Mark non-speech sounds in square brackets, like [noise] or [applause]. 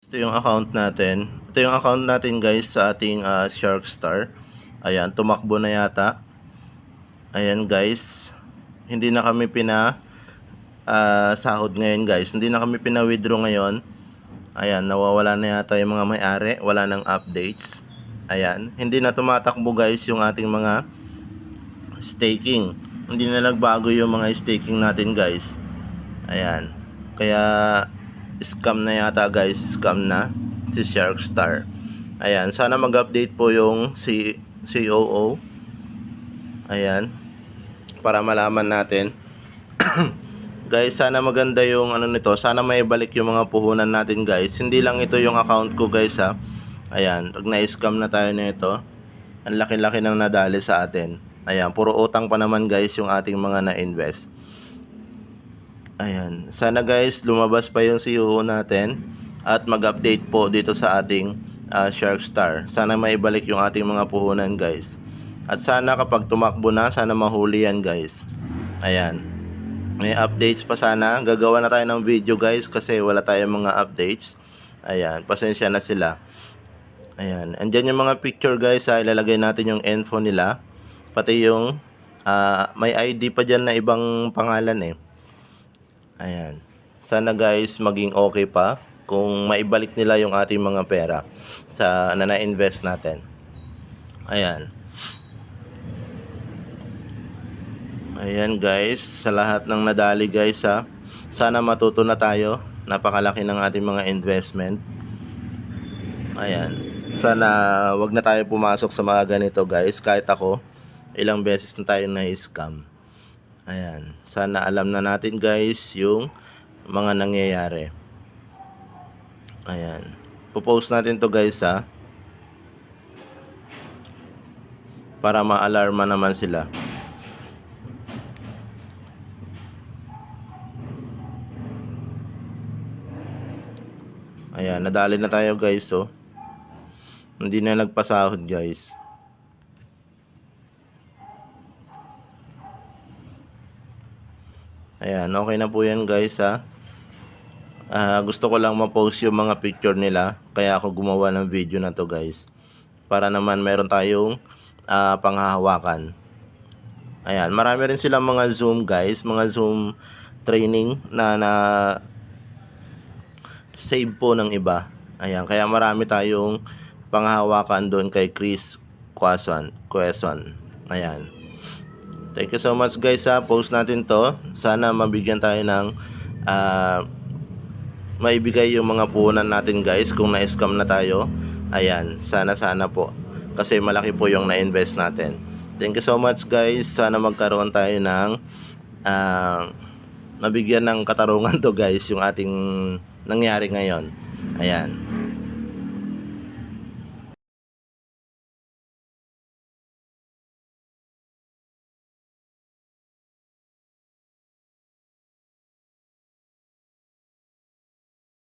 Ito yung account natin. Ito yung account natin guys sa ating ah, Sharkstar. Ayan, tumakbo na yata. Ayan guys. Hindi na kami pina ah, sahod ngayon guys. Hindi na kami pina-withdraw ngayon. Ayan, nawawala na yata yung mga may-ari. Wala nang updates. Ayan, hindi na tumatakbo guys yung ating mga staking. Hindi na nagbago yung mga staking natin guys. Ayan. Kaya scam na yata guys, scam na si Sharkstar. Ayan, sana mag-update po yung si COO. Ayan. Para malaman natin. [clears throat] guys, sana maganda yung ano nito. Sana may balik yung mga puhunan natin guys. Hindi lang ito yung account ko guys ha. Ayan, pag na-scam na tayo nito, ang laki-laki nang nadali sa atin. Ayan, puro utang pa naman guys yung ating mga na-invest. Ayan. Sana guys, lumabas pa yung CEO natin at mag-update po dito sa ating ah, Sharkstar. Sana maibalik yung ating mga puhunan guys. At sana kapag tumakbo na, sana mahuli yan guys. Ayan. May updates pa sana. Gagawa na tayo ng video guys kasi wala tayong mga updates. Ayan. Pasensya na sila. Ayan. Andyan yung mga picture guys ha. Ilalagay natin yung info nila. Pati yung ah, may ID pa dyan na ibang pangalan eh. Ayan. Sana guys maging okay pa kung maibalik nila yung ating mga pera sa na na-invest natin. Ayan. Ayan guys, sa lahat ng nadali guys ha. Sana matuto na tayo. Napakalaki ng ating mga investment. Ayan. Sana wag na tayo pumasok sa mga ganito guys. Kahit ako, ilang beses na tayo na-scam. Ayan. Sana alam na natin guys yung mga nangyayari. Ayan. Popost natin to guys ha. Para ma-alarma naman sila. Ayan, nadali na tayo guys oh. Hindi na nagpasahod guys. Ayan, okay na po yan guys ha. Ah, gusto ko lang ma-post yung mga picture nila. Kaya ako gumawa ng video na to guys. Para naman meron tayong ah, panghahawakan. Ayan, marami rin silang mga Zoom guys. Mga Zoom training na na save po ng iba. Ayan, kaya marami tayong panghahawakan doon kay Chris Quason. Quason. Ayan. Thank you so much guys ha. Post natin to. Sana mabigyan tayo ng ah, maibigay yung mga puhunan natin guys kung na-scam na tayo. Ayan, sana sana po. Kasi malaki po yung na-invest natin. Thank you so much guys. Sana magkaroon tayo ng ah, mabigyan ng katarungan [laughs] to guys yung ating nangyari ngayon. Ayan.